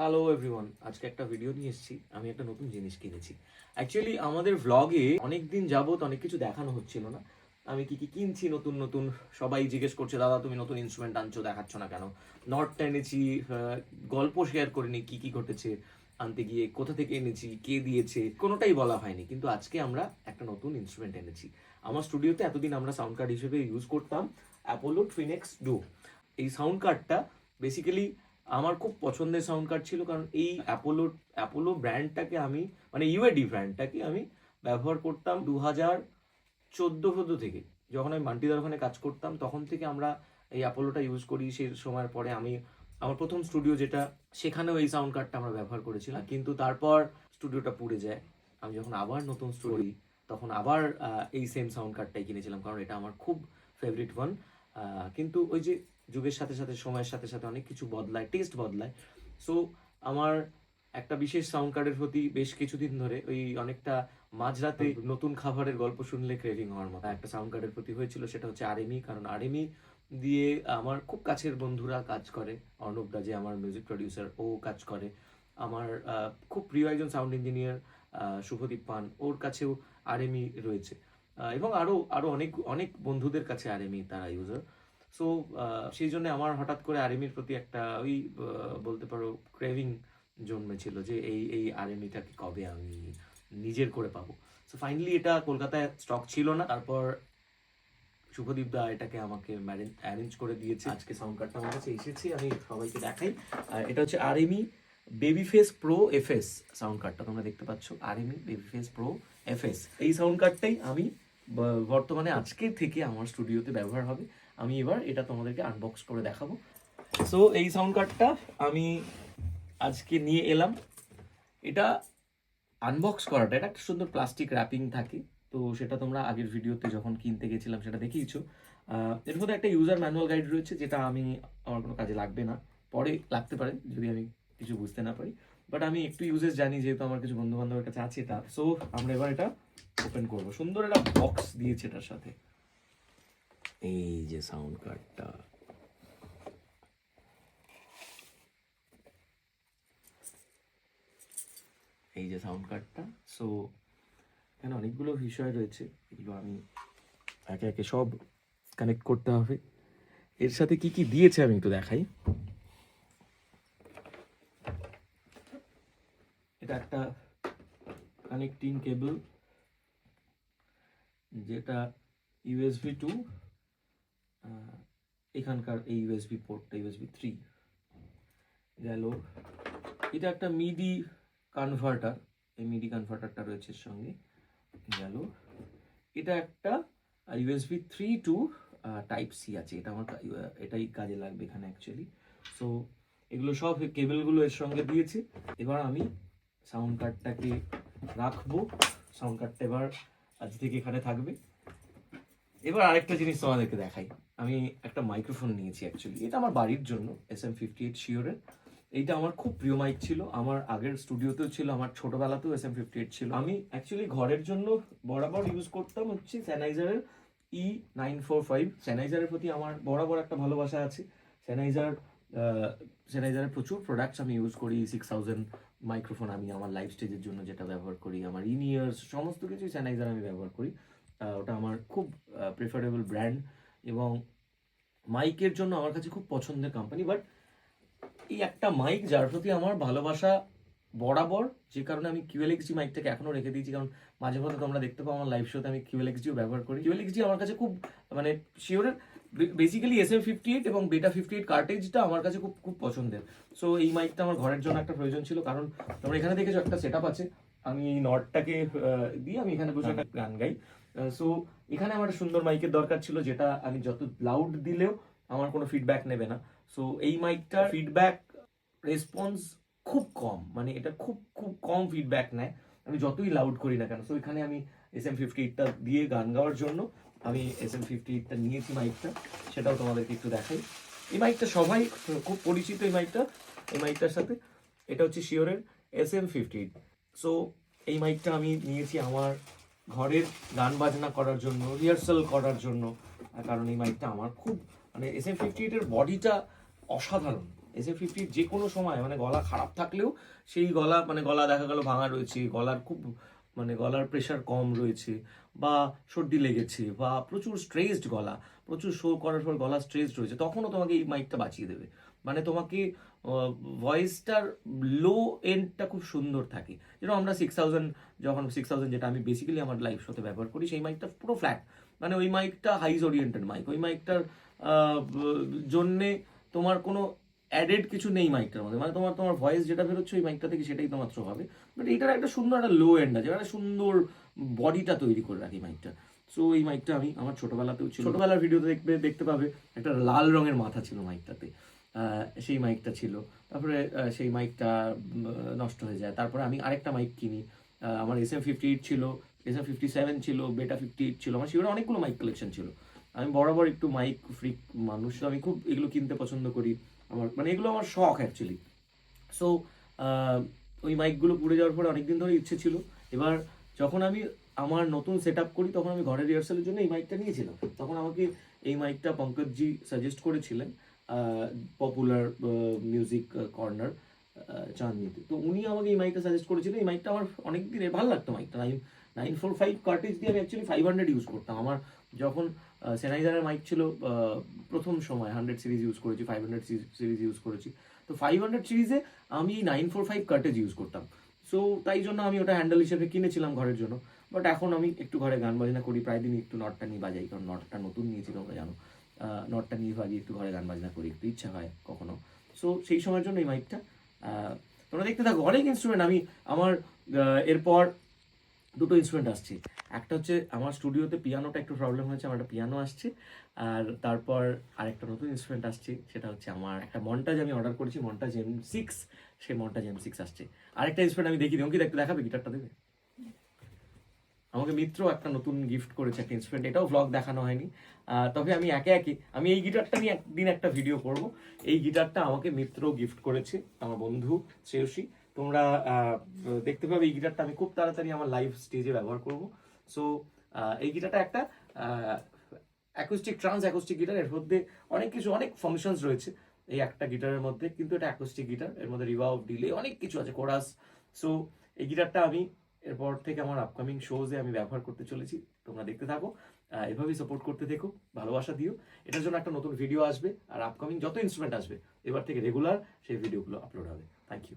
Hello everyone আজকে একটা video নিয়ে এসেছি। আমি একটা নতুন জিনিস কিনেছি। অ্যাকচুয়ালি আমাদের ভ্লগে অনেক দিন যাবত অনেক কিছু দেখানো হচ্ছিল না। আমি কি কি কিনছি, নতুন নতুন? সবাই জিজ্ঞেস করছে, দাদা, তুমি নতুন ইনস্ট্রুমেন্ট আনছো, দেখাচ্ছ না কেন? নটটা এনেছি গল্প শেয়ার করে করিনি, কি কি ঘটেছে, আনতে গিয়ে কোথা থেকে এনেছি, কে দিয়েছে, কোনোটাই বলা হয়নি। কিন্তু আজকে আমরা একটা নতুন ইনস্ট্রুমেন্ট এনেছি। আমার স্টুডিওতে এতদিন আমরা সাউন্ড কার্ড হিসেবে ইউজ করতাম অ্যাপোলো টুইনেক্স ডো এই সাউন্ড কার্ডটা বেসিক্যালি আমার খুব পছন্দের সাউন্ড কার্ড ছিল কারণ এই অ্যাপোলো অ্যাপোলো ব্র্যান্ডটাকে আমি মানে ইউএডি ব্র্যান্ডটাকে আমি ব্যবহার করতাম দু হাজার চোদ্দ ফোদ্দো থেকে। যখন আমি মান্টিদার ওখানে কাজ করতাম, তখন থেকে আমরা এই অ্যাপোলোটা ইউজ করি। সেই সময়ের পরে আমি, আমার প্রথম স্টুডিও যেটা, সেখানেও এই সাউন্ড কার্ডটা আমরা ব্যবহার করেছিলাম। কিন্তু তারপর স্টুডিওটা পুড়ে যায়। আমি যখন আবার নতুন স্টোরি তখন আবার এই সেম সাউন্ড কার্ডটাই কিনেছিলাম। কারণ এটা আমার খুব ফেভারিট ওয়ান কিন্তু ওই যে যুগের সাথে সাথে সময়ের সাথে সাথে অনেক কিছু বদলায় টেস্ট বদলায়। সো আমার একটা বিশেষ সাউন্ড কার্ডের প্রতি বেশ কিছুদিন ধরে ওই অনেকটা মাঝরাতে নতুন খাবারের গল্প শুনলে ক্রেভিং হওয়ার মতো একটা সাউন্ড কার্ডের প্রতি হয়েছিল সেটা হচ্ছে আরএমই কারণ আরএমই দিয়ে আমার খুব কাছের বন্ধুরা কাজ করে অর্ণব দা যে আমার মিউজিক প্রডিউসার ও কাজ করে। আমার খুব প্রিয় একজন সাউন্ড ইঞ্জিনিয়ার শুভদীপ পান ওর কাছেও আরএমই রয়েছে। এবং আরও আরও অনেক অনেক বন্ধুদের কাছে আরএমই তারা ইউজার সো সেই জন্য আমার হঠাৎ করে আরএমির প্রতি একটা ওই বলতে পারো ক্রেভিং জন্মেছিল যে এই এই আরএমিটাকে কবে আমি নিজের করে পাবো। সো ফাইনালি এটা কলকাতায় স্টক ছিল না। তারপর শুভদীপ দা এটাকে আমাকে অ্যারেঞ্জ করে দিয়েছে। আজকে সাউন্ড কার্ডটা আমার কাছে এসেছে, আমি সবাইকে দেখাই। আর এটা হচ্ছে RME Babyface Pro FS sound কার্ডটা তোমরা দেখতে পাচ্ছ RME baby face Pro FS এই সাউন্ড কার্ডটাই আমি বর্তমানে আজকে থেকে আমার স্টুডিওতে ব্যবহার হবে। আমি এবার এটা তোমাদেরকে আনবক্স করে দেখাবো। সো এই সাউন্ড কার্ডটা আমি আজকে নিয়ে এলাম। এটা আনবক্স করাটা, এটা একটা সুন্দর প্লাস্টিক র্যাপিং থাকে। তো সেটা তোমরা আগের ভিডিওতে যখন কিনতে গেছিলাম, সেটা দেখিয়েছো। এর মধ্যে একটা ইউজার ম্যানুয়াল গাইড রয়েছে, যেটা আমি, আমার কোনো কাজে লাগবে না। পরে লাগতে পারে, যদি আমি কিছু বুঝতে না পারি। বাট আমি একটু ইউজেস জানি, যেহেতু আমার কিছু বন্ধু বান্ধবের কাছে আছে এটা। সো আমরা এবার এটা ওপেন করব। সুন্দর একটা বক্স দিয়েছে এটার সাথে। এই যে সাউন্ড কার্ডটা। এই যে সাউন্ড কার্ডটা। সো এখানে অনেকগুলো বিষয় রয়েছে, এগুলো আমি একে একে সব কানেক্ট করতে হবে। এর সাথে কি কি দিয়েছে আমি একটু দেখাই। এটা একটা কানেক্টিং কেবল যেটা ইউএসবি টু এখানকার এই ইউএসবি পোর্টটা ইউএসবি থ্রি গেল। এটা একটা মিডি কনভার্টার এই মিডি কনভার্টারটা রয়েছে সঙ্গে, গেল। এটা একটা USB three two type C আছে। এটা আমার এটাই কাজে লাগবে এখানে অ্যাকচুয়ালি সো এগুলো সব কেবলগুলো এর সঙ্গে দিয়েছে। এবার আমি সাউন্ড কার্ডটাকে রাখব। সাউন্ড কার্ডটা এবার আজ থেকে এখানে থাকবে। এবার আরেকটা জিনিস তোমাদেরকে দেখাই। আমি একটা মাইক্রোফোন নিয়েছি অ্যাকচুয়ালি এটা আমার বাড়ির জন্য এস এম ফিফটি এইট শিওরের এইটা আমার খুব প্রিয় মাইক ছিল। আমার আগের স্টুডিওতেও ছিল, আমার ছোটবেলাতেও এস এম ফিফটি এইট ছিল। আমি অ্যাকচুয়ালি ঘরের জন্য বরাবর ইউজ করতাম হচ্ছে স্যানাইজারের ই নাইন ফোর ফাইভ স্যানাইজারের প্রতি আমার বরাবর একটা ভালোবাসা আছে। স্যানাইজার স্যানাইজারের প্রচুর প্রোডাক্টস আমি ইউজ করি। সিক্স থাউজেন্ড মাইক্রোফোন আমি আমার লাইভ স্টেজের জন্য যেটা ব্যবহার করি। আমার ইনিয়ার্স সমস্ত কিছুই স্যানাইজার আমি ব্যবহার করি। ওটা আমার খুব প্রেফারেবল ব্র্যান্ড এবং মাইকের জন্য আমার কাছে খুব পছন্দের কোম্পানি বাট এই একটা মাইক যার প্রতি আমার ভালোবাসা বরাবর, যে কারণে আমি কিউএল কিউএলএক্সজি মাইকটাকে এখনও রেখে দিয়েছি, কারণ মাঝে মধ্যে তোমরা দেখতে পাও আমার লাইভ শোতে আমি কিউএল কিউএলএক্সজিও ব্যবহার করি। কিউএলএক্সজি আমার কাছে খুব মানে শিওরের basically S M fifty eight এবং বেটা ফিফটি এইট কার্টেজটা আমার কাছে খুব খুব পছন্দের। সো এই মাইকটা আমার ঘরের জন্য একটা প্রয়োজন ছিল, কারণ তোমরা এখানে দেখেছ একটা সেট আছে। আমি এই নটটাকে দিয়ে আমি এখানে বসে একটা গান গাই। সো এখানে আমার সুন্দর মাইকের দরকার ছিল, যেটা আমি যত লাউড দিলেও আমার কোনো ফিডব্যাক নেবে না। সো এই মাইকটার ফিডব্যাক রেসপন্স খুব কম মানে এটা খুব খুব কম ফিডব্যাক নেয়। আমি যতই লাউড করি না কেন সো এখানে আমি এস এম ফিফটি এইটটা দিয়ে গান গাওয়ার জন্য আমি এস এম ফিফটি এইটটা নিয়েছি মাইকটা সেটাও তোমাদেরকে একটু দেখাই। এই মাইকটা সবাই, খুব পরিচিত এই মাইকটা এই মাইকটার সাথে। এটা হচ্ছে শিওরের S M fifty eight so এই মাইকটা আমি নিয়েছি আমার ঘরের গান বাজনা করার জন্য রিহার্সাল করার জন্য কারণ এই মাইকটা আমার খুব মানে এস এম ফিফটি এইটের বডিটা অসাধারণ। এস এ ফিফটির যে কোনো সময় মানে গলা খারাপ থাকলেও সেই গলা মানে গলা দেখা গেল ভাঙা রয়েছে, গলার খুব মানে গলার প্রেশার কম রয়েছে, বা সর্দি লেগেছে, বা প্রচুর স্ট্রেসড গলা, প্রচুর শো করার পর গলা স্ট্রেসড রয়েছে, তখনও তোমাকে এই মাইকটা বাঁচিয়ে দেবে। মানে তোমাকে ভয়েসটার লো এন্ডটা খুব সুন্দর থাকে। যেরকম আমরা সিক্স থাউজেন্ড যখন সিক্স থাউজেন্ড যেটা আমি বেসিক্যালি আমার লাইফ শোতে ব্যবহার করি, সেই মাইকটা পুরো ফ্ল্যাট মানে ওই মাইকটা হাইজ ওরিয়েন্টেড মাইক ওই মাইকটার জন্যে তোমার কোনো অ্যাডেড কিছু নেই মাইকটার মধ্যে। মানে তোমার তোমার ভয়েস যেটা বেরোচ্ছে, ওই মাইকটা থেকে সেটাই তো মাত্র হবে। বাট এটার একটা সুন্দর একটা লো এন্ড আছে। একটা সুন্দর বডিটা তৈরি করে রাখি মাইকটা সো এই মাইকটা আমি আমার ছোটবেলাতেও ছোটবেলার ভিডিওতে দেখবে, দেখতে পাবে, একটা লাল রঙের মাথা ছিল মাইকটাতে সেই মাইকটা ছিল। তারপরে সেই মাইকটা নষ্ট হয়ে যায়। তারপরে আমি আরেকটা মাইক কিনি। আমার এস এম ফিফটি এইট ছিল এস এম ফিফটি সেভেন ছিল বেটা ফিফটি এইট ছিল, আমার সেগুলো অনেকগুলো মাইক কালেকশন ছিল। আমি বরাবর একটু মাইক ফ্রিক মানুষ আমি খুব এগুলো কিনতে পছন্দ করি। আমার মানে এগুলো আমার শখ অ্যাকচুয়ালি সো ওই মাইকগুলো পুড়ে যাওয়ার পরে অনেকদিন ধরে ইচ্ছে ছিল। এবার যখন আমি আমার নতুন সেট করি, তখন আমি ঘরের রিহার্সালের জন্য এই মাইকটা নিয়েছিলাম। তখন আমাকে এই মাইকটা পঙ্কজজি সাজেস্ট করেছিলেন। পপুলার মিউজিক কর্নার চাঁদনিতে। তো উনি আমাকে এই মাইকটা সাজেস্ট করেছিলেন এই মাইকটা আমার অনেক দিনের ভালো লাগতো মাইকটা nine nine four five cartridge দিয়ে আমি অ্যাকচুয়ালি ফাইভ হান্ড্রেড ইউজ করতাম। আমার যখন সেনাইজারের মাইক ছিল প্রথম সময় হান্ড্রেড সিরিজ ইউজ করেছি ফাইভ হান্ড্রেড সিরিজ ইউজ করেছি। তো ফাইভ হান্ড্রেড সিরিজে আমি nine four five cartridge use করতাম। সো তাই জন্য আমি ওটা হ্যান্ডেল হিসেবে কিনেছিলাম ঘরের জন্য। বাট এখন আমি একটু ঘরে গান বাজনা করি, প্রায় দিনই একটু নটটা নিয়ে বাজাই। কারণ নটটা নতুন নিয়েছি তোমরা জানো। নটটা নিয়ে বাজিয়ে একটু ঘরে গান বাজনা করি, একটু ইচ্ছা হয় কখনো। সো সেই সময়ের জন্য এই মাইকটা তোমরা দেখতে থাকো, অনেক ইনস্ট্রুমেন্ট আমি, আমার এরপর দুটো ইনস্ট্রুমেন্ট আসছে। একটা হচ্ছে আমার স্টুডিওতে পিয়ানোটা একটু প্রবলেম হয়েছে, আমার একটা পিয়ানো আসছে, আর তারপর আরেকটা নতুন ইনস্ট্রুমেন্ট আসছে, সেটা হচ্ছে আমার একটা মন্টাজ আমি অর্ডার করেছি মন্টাজ এম সিক্স সেই মন্টাজ এম সিক্স আসছে। আরেকটা ইনস্ট্রুমেন্ট আমি দেখি দিই কি দেখতে দেখাবে গিটারটা দেবে? আমাকে মিত্র একটা নতুন গিফট করেছে, একটা ইনস্ট্রুমেন্ট এটাও ভ্লগ দেখানো হয়নি। তবে আমি একে একে, আমি এই গিটারটা নিয়ে একদিন একটা ভিডিও করব। এই গিটারটা আমাকে মিত্র গিফট করেছে, আমার বন্ধু শ্রেয়সী। তোমরা দেখতে পাবে এই গিটারটা আমি খুব তাড়াতাড়ি আমার লাইভ স্টেজে ব্যবহার করব। সো এই গিটারটা একটা অ্যাকোস্টিক ট্রান্স অ্যাকোস্টিক গিটার এর মধ্যে অনেক কিছু, অনেক ফাংশনস রয়েছে এই একটা গিটারের মধ্যে। কিন্তু এটা অ্যাকোস্টিক গিটার এর মধ্যে রিভার্ব ডিলে অনেক কিছু আছে কোরাস সো এই গিটারটা আমি এরপর থেকে আমার আপকামিং শোজে আমি ব্যবহার করতে চলেছি। তোমরা দেখতে থাকো। এভাবেই সাপোর্ট করতে থেকো, ভালোবাসা দিও। এটার জন্য একটা নতুন ভিডিও আসবে, আর আপকামিং যত ইনস্ট্রুমেন্ট আসবে, এবার থেকে রেগুলার সেই ভিডিওগুলো আপলোড হবে। Thank you